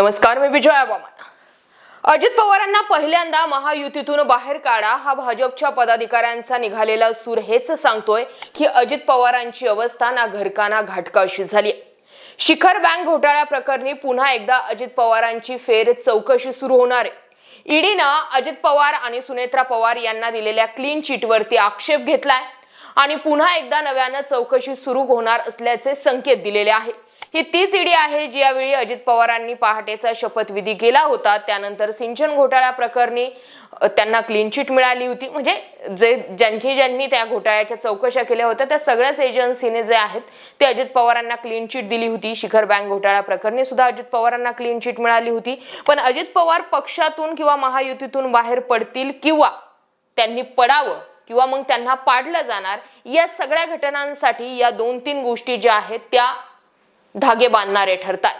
नमस्कार मी विजय हवामान अजित पवारांना पहिल्यांदा महायुतीतून बाहेर काढा. हा भाजपच्या पदाधिकाऱ्यांचा निघालेला सूर हेच सांगतोय की अजित पवारांची अवस्था ना घरकाना घाटका अशी झाली शिखर बँक घोटाळ्या प्रकरणी पुन्हा एकदा अजित पवारांची फेर चौकशी सुरू होणार आहे. ईडीनं अजित पवार आणि सुनेत्रा पवार यांना दिलेल्या क्लीन चिटवरती आक्षेप घेतलाय. आणि पुन्हा एकदा नव्यानं चौकशी सुरू होणार असल्याचे संकेत दिलेले आहे. ही तीच ईडी आहे जी यावेळी अजित पवारांनी पहाटेचा शपथविधी केला होता. त्यानंतर सिंचन घोटाळ्या प्रकरणी त्यांना क्लीन चिट मिळाली होती. म्हणजे जे ज्यांची ज्यांनी त्या घोटाळ्याच्या चौकशा केल्या होत्या त्या सगळ्याच एजन्सीने जे आहेत ते अजित पवारांना क्लीन चिट दिली होती. शिखर बँक घोटाळ्या प्रकरणी सुद्धा अजित पवारांना क्लीन चिट मिळाली होती. पण अजित पवार पक्षातून किंवा महायुतीतून बाहेर पडतील किंवा त्यांनी पडावं किंवा मग त्यांना पाडलं जाणार या सगळ्या घटनांसाठी या दोन तीन गोष्टी ज्या आहेत त्या धागे बांधणारे ठरतात.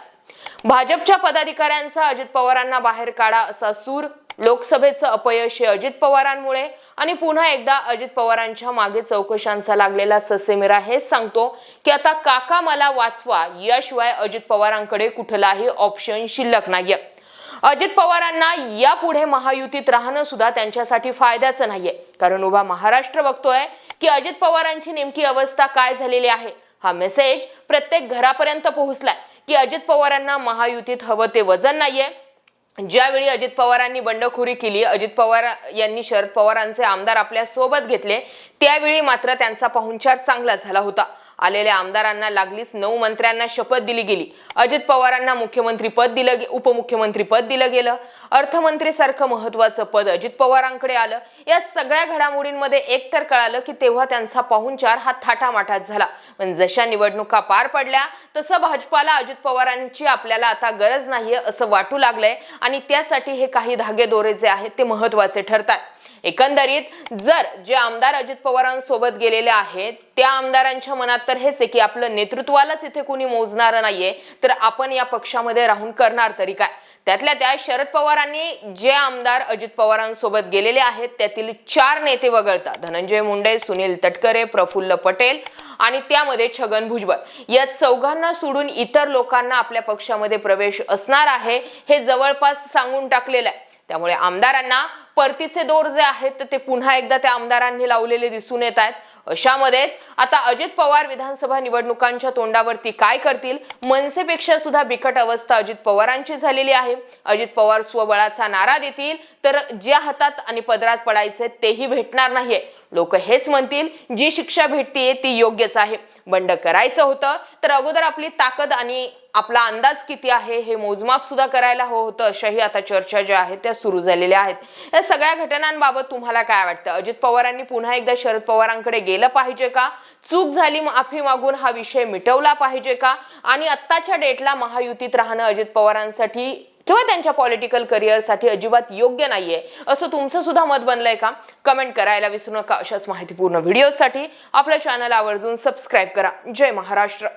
भाजपच्या पदाधिकाऱ्यांचा अजित पवारांना बाहेर काढा असा सूर लोकसभेचं अपयश हे अजित पवारांमुळे आणि पुन्हा एकदा अजित पवारांच्या मागे चौकशांचा लागलेला ससेमिरा हेच सांगतो की आता काका मला वाचवा याशिवाय अजित पवारांकडे कुठलाही ऑप्शन शिल्लक नाहीये. अजित पवारांना यापुढे महायुतीत राहणं सुद्धा त्यांच्यासाठी फायद्याचं नाहीये. कारण उभा महाराष्ट्र बघतोय की अजित पवारांची नेमकी अवस्था काय झालेली आहे? हा मेसेज प्रत्येक घरापर्यंत पोहोचलाय की अजित पवारांना महायुतीत हवं ते वजन नाहीये. ज्यावेळी अजित पवारांनी बंडखोरी केली अजित पवार यांनी शरद पवारांचे आमदार आपल्यासोबत घेतले त्यावेळी मात्र त्यांचा पाहुणचार चांगला झाला होता. आलेल्या आमदारांना लागलीच नऊ मंत्र्यांना शपथ दिली गेली. अजित पवारांना मुख्यमंत्री पद दिलं गे- उपमुख्यमंत्री पद दिलं गेलं. अर्थमंत्री सारखं महत्वाचं पद अजित पवारांकडे आलं. या सगळ्या घडामोडींमध्ये एक तर कळालं की तेव्हा त्यांचा पाहुणचार हा थाटामाटात झाला. पण जशा निवडणुका पार पडल्या तसं भाजपाला अजित पवारांची आपल्याला आता गरज नाहीये असं वाटू लागलंय. आणि त्यासाठी हे काही धागेदोरे जे आहेत ते महत्त्वाचे ठरतात एकंदरीत जर जे आमदार अजित पवारांसोबत गेलेले आहेत त्या आमदारांच्या मनात तर हेच आहे की आपलं नेतृत्वालाच इथे कोणी मोजणार नाहीये तर आपण या पक्षामध्ये राहून करणार तरी काय? त्यातल्या त्या शरद पवारांनी जे आमदार अजित पवारांसोबत गेलेले आहेत त्यातील चार नेते वगळता धनंजय मुंडे सुनील तटकरे प्रफुल्ल पटेल आणि त्यामध्ये छगन भुजबळ. या चौघांना सोडून इतर लोकांना आपल्या पक्षामध्ये प्रवेश असणार आहे हे जवळपास सांगून टाकलेलं आहे. त्यामुळे आमदारांना परतीचे दोर जे आहेत ते पुन्हा एकदा त्या आमदारांनी लावलेले दिसून येत आहेत. अशामध्येच आता अजित पवार विधानसभा निवडणुकांच्या तोंडावरती काय करतील? मनसेपेक्षा सुद्धा बिकट अवस्था अजित पवारांची झालेली आहे. अजित पवार स्वबळाचा नारा देतील तर ज्या हातात आणि पदरात पडायचे तेही भेटणार नाहीये. लोक हेच म्हणतील जी शिक्षा भेटतीये ती योग्यच आहे. बंड करायचं होतं तर अगोदर आपली ताकद आणि आपला अंदाज किती आहे हे मोजमाप सुद्धा करायला हवं होतं अशाही आता चर्चा ज्या आहेत त्या सुरू झालेल्या आहेत. या सगळ्या घटनांबाबत तुम्हाला काय वाटतं? अजित पवारांनी पुन्हा एकदा शरद पवारांकडे गेलं पाहिजे का? चूक झाली माफी मागून हा विषय मिटवला पाहिजे का? आणि आत्ताच्या डेटला महायुतीत राहणं अजित पवारांसाठी किंवा त्यांच्या पॉलिटिकल करिअरसाठी अजिबात योग्य नाहीये असं तुमचं सुद्धा मत बनलंय का? कमेंट करायला विसरू नका. अशाच माहितीपूर्ण व्हिडिओसाठी आपल्या चॅनल आवर्जून सबस्क्राईब करा. जय महाराष्ट्र.